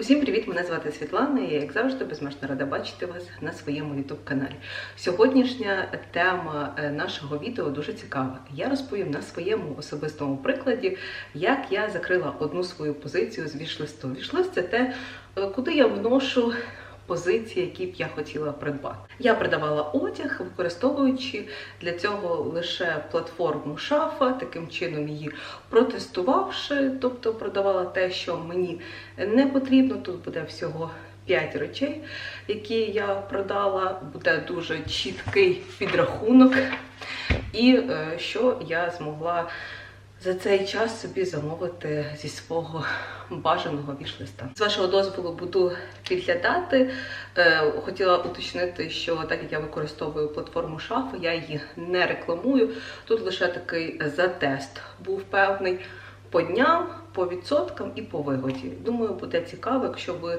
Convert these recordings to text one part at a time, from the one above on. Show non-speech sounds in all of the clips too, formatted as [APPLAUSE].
Усім привіт! Мене звати Світлана. і Я, як завжди, безмежно рада бачити вас на своєму youtube каналі. Сьогоднішня тема е, нашого відео дуже цікава. Я розповім на своєму особистому прикладі, як я закрила одну свою позицію з вішлисту. Вішлист це те, е, куди я вношу. Позиції, які б я хотіла придбати. Я продавала одяг, використовуючи для цього лише платформу шафа, таким чином її протестувавши, тобто продавала те, що мені не потрібно. Тут буде всього 5 речей, які я продала. Буде дуже чіткий підрахунок, і е, що я змогла за цей час собі замовити зі свого бажаного вішлиста. З вашого дозволу буду підглядати. Е, Хотіла уточнити, що так як я використовую платформу шафи, я її не рекламую. Тут лише такий затест був певний по дням, по відсоткам і по вигоді. Думаю, буде цікаво, якщо ви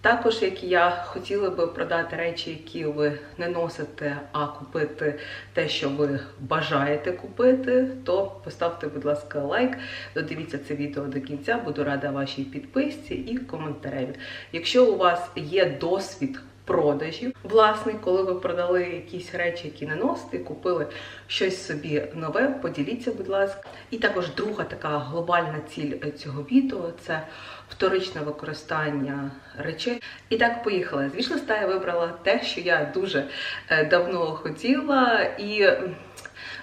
також, як і я, хотіли би продати речі, які ви не носите, а купити те, що ви бажаєте купити, то поставте, будь ласка, лайк, додивіться це відео до кінця. Буду рада вашій підписці і коментареві. Якщо у вас є досвід продажів, власний, коли ви продали якісь речі, які не носите, купили щось собі нове, поділіться, будь ласка. І також друга така глобальна ціль цього відео це вторичне використання речей. І так поїхала. З вішлиста я вибрала те, що я дуже е, давно хотіла, і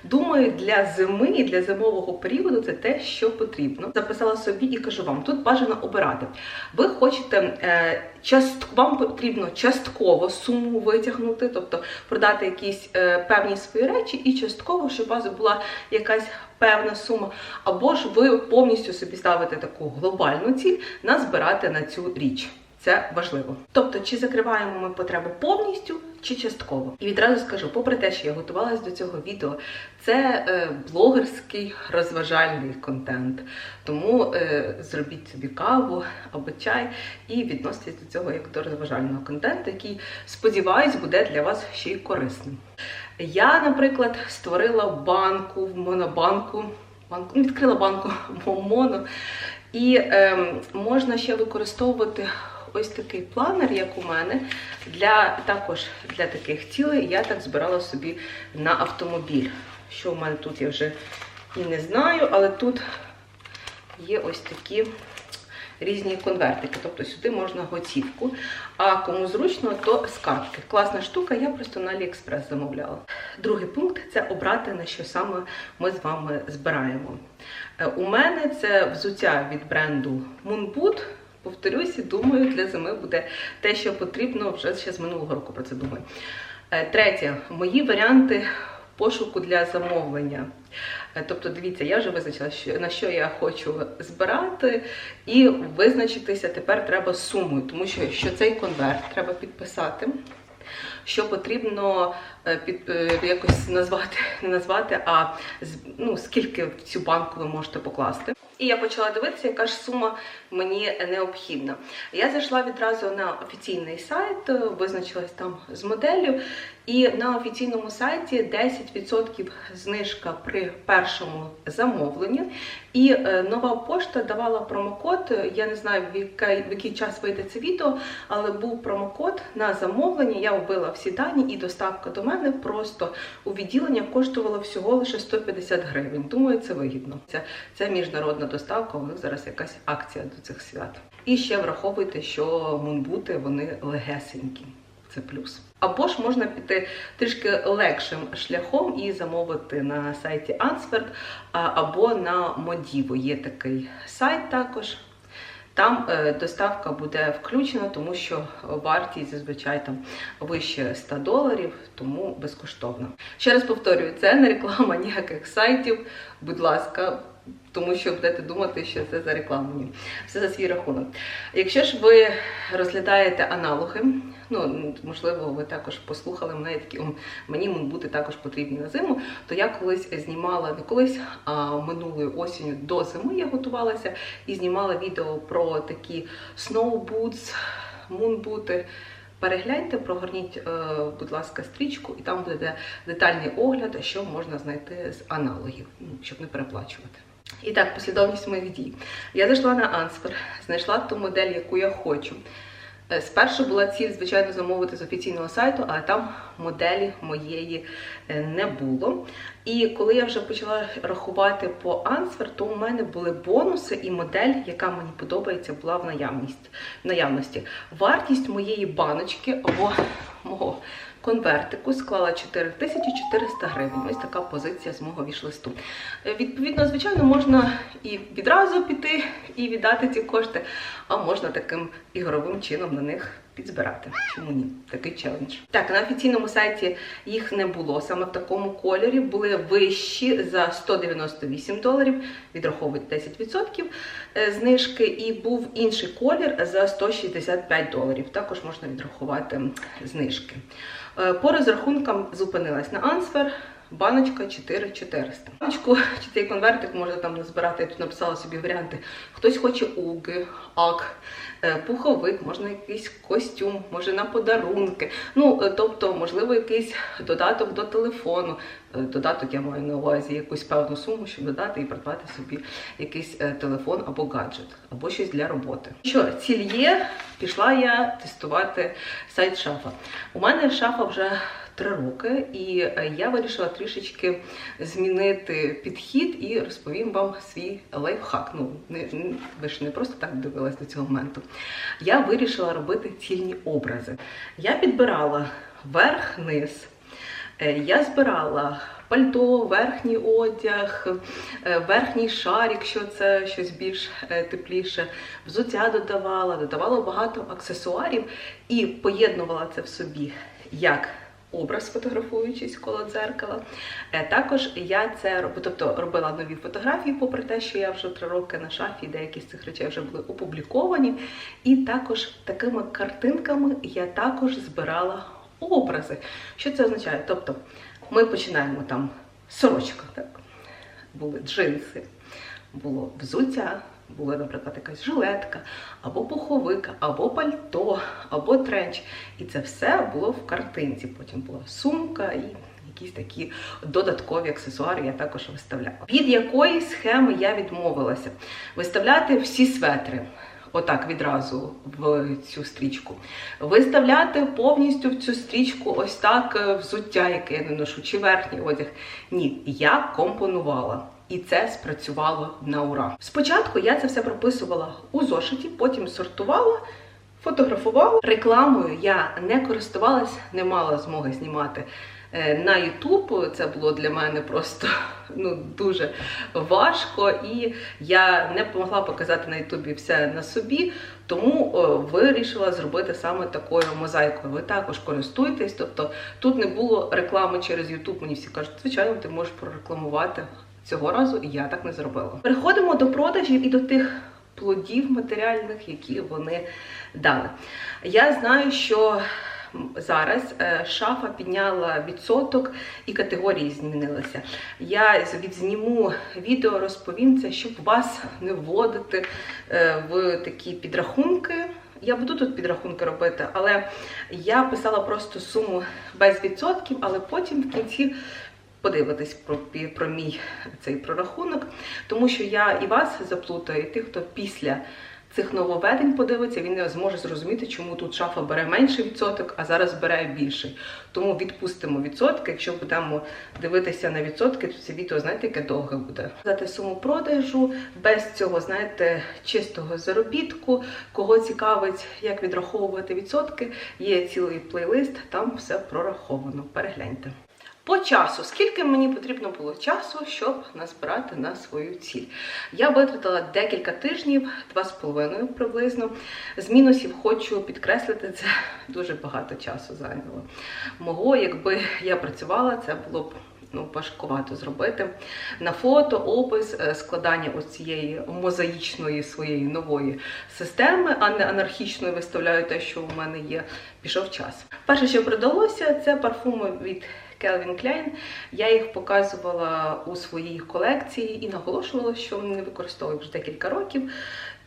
думаю, для зими і для зимового періоду це те, що потрібно. Записала собі і кажу вам: тут бажано обирати. Ви хочете е, част... вам потрібно частково суму витягнути, тобто продати якісь е, певні свої речі, і частково, щоб у вас була якась певна сума, або ж ви повністю собі ставите таку глобальну ціль назбирати на цю річ. Це важливо. Тобто, чи закриваємо ми потребу повністю, чи частково. І відразу скажу, попри те, що я готувалась до цього відео, це е, блогерський розважальний контент. Тому е, зробіть собі каву або чай і відноситесь до цього як до розважального контенту, який, сподіваюсь, буде для вас ще й корисним. Я, наприклад, створила банку в монобанку. Банку, ну, відкрила банку моно. І е, можна ще використовувати ось такий планер, як у мене, для також для таких цілей. Я так збирала собі на автомобіль. Що у мене тут я вже і не знаю, але тут є ось такі різні конвертики. Тобто сюди можна готівку. А кому зручно, то з картки. Класна штука, я просто на Аліекспрес замовляла. Другий пункт це обрати, на що саме ми з вами збираємо. Е, У мене це взуття від бренду Moonboot. Повторюсь, і думаю, для зими буде те, що потрібно вже ще з минулого року про це думаю. Е, Третє, мої варіанти пошуку для замовлення. Е, Тобто, дивіться, я вже визначила, на що я хочу збирати, і визначитися тепер треба сумою, тому що, що цей конверт треба підписати. Що потрібно під е, якось назвати, [LAUGHS] не назвати, а ну, скільки в цю банку ви можете покласти. І я почала дивитися, яка ж сума мені необхідна. Я зайшла відразу на офіційний сайт, е, визначилась там з моделлю, і на офіційному сайті 10% знижка при першому замовленні. І е, нова пошта давала промокод. Я не знаю, в який, в який час вийде це відео, але був промокод на замовлення. Я вбила всі дані, і доставка до мене просто у відділення коштувала всього лише 150 гривень. Думаю, це вигідно. Це, це міжнародна доставка. У них зараз якась акція до цих свят. І ще враховуйте, що мунбути вони легесенькі. Це плюс. Або ж можна піти трішки легшим шляхом і замовити на сайті Ansford а, або на Modivo. Є такий сайт також. Там е, доставка буде включена, тому що вартість зазвичай там вище 100 доларів, тому безкоштовно. Ще раз повторюю, це не реклама [LAUGHS] ніяких сайтів. Будь ласка, тому що будете думати, що це за рекламу. Все за свій рахунок. Якщо ж ви розглядаєте аналоги, ну можливо, ви також послухали мене такі мені бути також потрібні на зиму. То я колись знімала не колись, а минулої осінню до зими я готувалася і знімала відео про такі snow boots, moon бути. Перегляньте, прогорніть, е, будь ласка, стрічку, і там буде детальний огляд, що можна знайти з аналогів, ну, щоб не переплачувати. І так, послідовність моїх дій. Я зайшла на Answer, знайшла ту модель, яку я хочу. Е, Спершу була ціль, звичайно, замовити з офіційного сайту, але там моделі моєї е, не було. І коли я вже почала рахувати по Answer, то у мене були бонуси, і модель, яка мені подобається, була в наявності. Вартість моєї баночки або мого конвертику склала 4400 гривень. Ось така позиція з мого вішлисту. Е, Відповідно, звичайно, можна і відразу піти і віддати ці кошти, а можна таким ігровим чином на них підзбирати. Чому ні? Такий челендж. Так, на офіційному сайті їх не було саме в такому кольорі. Були вищі за 198 доларів, відраховують 10% е, знижки, і був інший колір за 165 доларів. Також можна відрахувати знижки. Е, По розрахункам зупинилась на Answer. Баночка 4400. Баночку чи цей конвертик можна там назбирати. Я тут написала собі варіанти. Хтось хоче уги, ак, е, пуховик, можна якийсь костюм, може на подарунки. Ну, е, тобто, можливо, якийсь додаток до телефону. Е, Додаток я маю на увазі якусь певну суму, щоб додати і придбати собі якийсь телефон або гаджет, або щось для роботи. Що, ціль є, пішла я тестувати сайт шафа. У мене шафа вже три роки, і е, я вирішила трішечки змінити підхід і розповім вам свій лайфхак. Ну, не, ви ж не просто так дивились до цього моменту. Я вирішила робити цільні образи. Я підбирала верх-низ. Е, Я збирала пальто, верхній одяг, е, верхній шар, якщо це щось більш тепліше, взуття додавала, додавала багато аксесуарів і поєднувала це в собі як образ, фотографуючись коло дзеркала. Е, Також я це роб- тобто, робила нові фотографії, попри те, що я вже три роки на шафі, деякі з цих речей вже були опубліковані. І також такими картинками я також збирала образи. Що це означає? Тобто ми починаємо там сорочка, так? були джинси, було взуття, була, наприклад, якась жилетка, або пуховик, або пальто, або тренч. І це все було в картинці. Потім була сумка і якісь такі додаткові аксесуари я також виставляла. Від якої схеми я відмовилася? Виставляти всі светри. Отак відразу в цю стрічку. Виставляти повністю в цю стрічку ось так е, взуття, яке я не ношу, чи верхній одяг. Ні, я компонувала. І це спрацювало на ура. Спочатку я це все прописувала у зошиті, потім сортувала, фотографувала. Рекламою я не користувалась, не мала змоги знімати е, на YouTube. Це було для мене просто [LAUGHS] ну, дуже важко, і я не могла показати на Ютубі все на собі, тому вирішила зробити саме такою мозаїкою. Ви також користуєтесь, тобто тут не було реклами через YouTube. Мені всі кажуть, звичайно, ти можеш прорекламувати. Цього разу я так не зробила. Переходимо до продажів і до тих плодів матеріальних, які вони дали. Я знаю, що зараз е, шафа підняла відсоток і категорії змінилися. Я відзніму відео, розповім це, щоб вас не вводити е, в такі підрахунки. Я буду тут підрахунки робити, але я писала просто суму без відсотків, але потім в кінці подивитись про, про мій цей прорахунок, тому що я і вас заплутаю, і тих, хто після цих нововведень подивиться, він не зможе зрозуміти, чому тут шафа бере менший відсоток, а зараз бере більший. Тому відпустимо відсотки. Якщо будемо дивитися на відсотки, то це відео, знаєте, яке довге буде. Дати суму продажу без цього, знаєте, чистого заробітку. Кого цікавить, як відраховувати відсотки, є цілий плейлист, там все прораховано. Перегляньте. По часу, скільки мені потрібно було часу, щоб назбирати на свою ціль? Я витратила декілька тижнів, два з половиною приблизно. З мінусів хочу підкреслити, це дуже багато часу зайняло. Мого, якби я працювала, це було б ну, важкувато зробити. На фото, опис, е, складання ось цієї мозаїчної своєї нової системи, а не анархічної виставляю те, що у мене є, пішов час. Перше, що продалося, це парфуми від Calvin Klein. Я їх показувала у своїй колекції і наголошувала, що вони використовують використовую вже декілька років.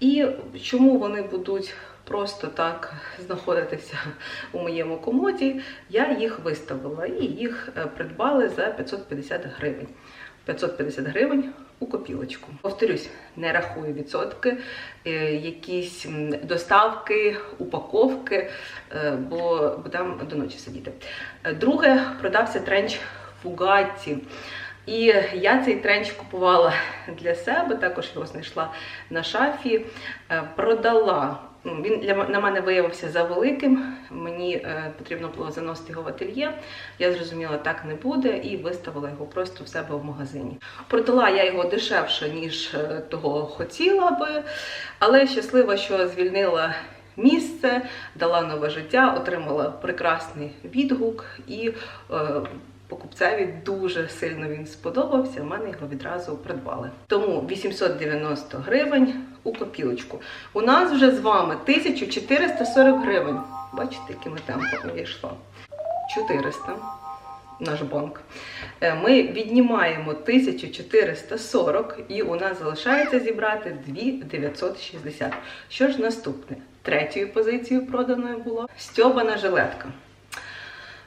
І чому вони будуть просто так знаходитися у моєму комоді, я їх виставила і їх е, придбали за 550 гривень. 550 гривень у копілочку. Повторюсь, не рахую відсотки, е, якісь доставки, упаковки, е, бо будемо до ночі сидіти. Е, Друге, продався тренч Фугаті. І я цей тренч купувала для себе, також його знайшла на шафі, продала. Ну, Він для на мене виявився завеликим. Мені е, потрібно було заносити його в ательє. Я зрозуміла, так не буде, і виставила його просто в себе в магазині. Продала я його дешевше, ніж е, того хотіла би, але щаслива, що звільнила місце, дала нове життя, отримала прекрасний відгук і. е, Покупцеві дуже сильно він сподобався, в мене його відразу придбали. Тому 890 гривень у копілочку. У нас вже з вами 1440 гривень. Бачите, якими темпами вийшло? 400 наш банк. Е, Ми віднімаємо 1440 і у нас залишається зібрати 2960. Що ж наступне? Третьою позицією проданою було стьобана жилетка.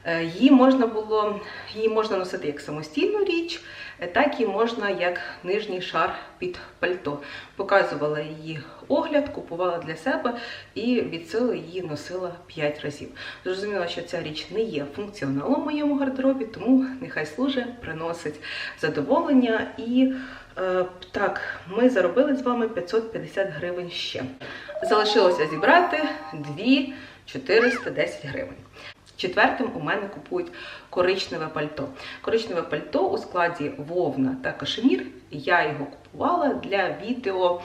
Е, Її можна було її можна носити як самостійну річ, е, так і можна як нижній шар під пальто. Показувала її огляд, купувала для себе і від сили її носила 5 разів. Зрозуміла, що ця річ не є функціоналом в моєму гардеробі, тому нехай служить, приносить задоволення. І е, так, ми заробили з вами 550 гривень ще. Залишилося зібрати 2410 гривень. Четвертим у мене купують коричневе пальто. Коричневе пальто у складі вовна та кашемір. Я його купувала для відео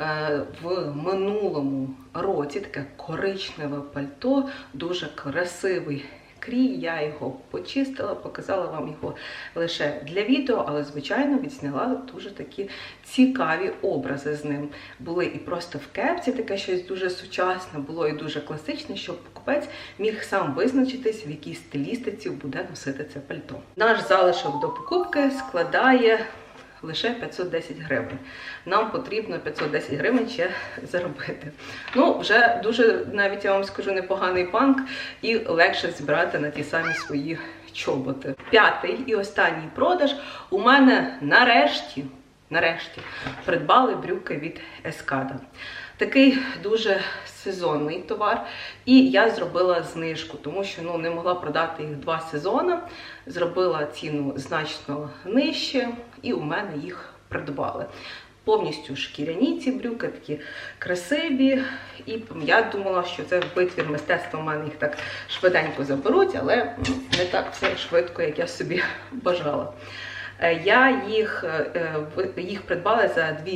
е, в минулому році. Таке коричневе пальто, дуже красивий крій. Я його почистила, показала вам його лише для відео, але, звичайно, відзняла дуже такі цікаві образи з ним. Були і просто в кепці таке щось дуже сучасне, було і дуже класичне, щоб покупець міг сам визначитись, в якій стилістиці буде носити це пальто. Наш залишок до покупки складає лише 510 гривень. Нам потрібно 510 гривень ще заробити. Ну, вже дуже, навіть я вам скажу, непоганий банк і легше збирати на ті самі свої чоботи. П'ятий і останній продаж у мене нарешті. Нарешті придбали брюки від Ескада. Такий дуже сезонний товар, і я зробила знижку, тому що ну не могла продати їх два сезони. Зробила ціну значно нижче, і у мене їх придбали. Повністю шкіряні ці брюки, такі красиві. І я думала, що це витвір мистецтва. У мене їх так швиденько заберуть, але не так все швидко, як я собі [LAUGHS] бажала. Е, Я їх, е, їх придбала за 2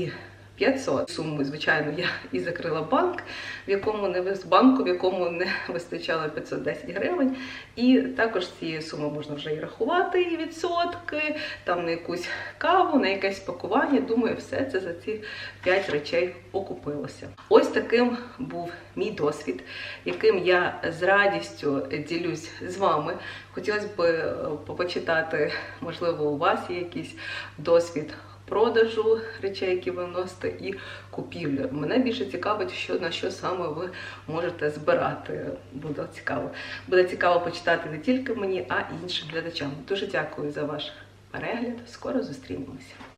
500 суму, звичайно, я [LAUGHS] і закрила банк, в якому не вис- банку, в якому не [LAUGHS] вистачало 510 гривень. І також з цієї суми можна вже і рахувати і відсотки, там на якусь каву, на якесь пакування. Думаю, все це за ці 5 речей окупилося. Ось таким був мій досвід, яким я з радістю ділюсь з вами. Хотілося б е, почитати, можливо, у вас є якийсь досвід продажу речей, які ви носите, і купівлі. Мене більше цікавить, що на що саме ви можете збирати. Буде цікаво. Буде цікаво почитати не тільки мені, а й іншим глядачам. Дуже дякую за ваш перегляд. Скоро зустрінемося.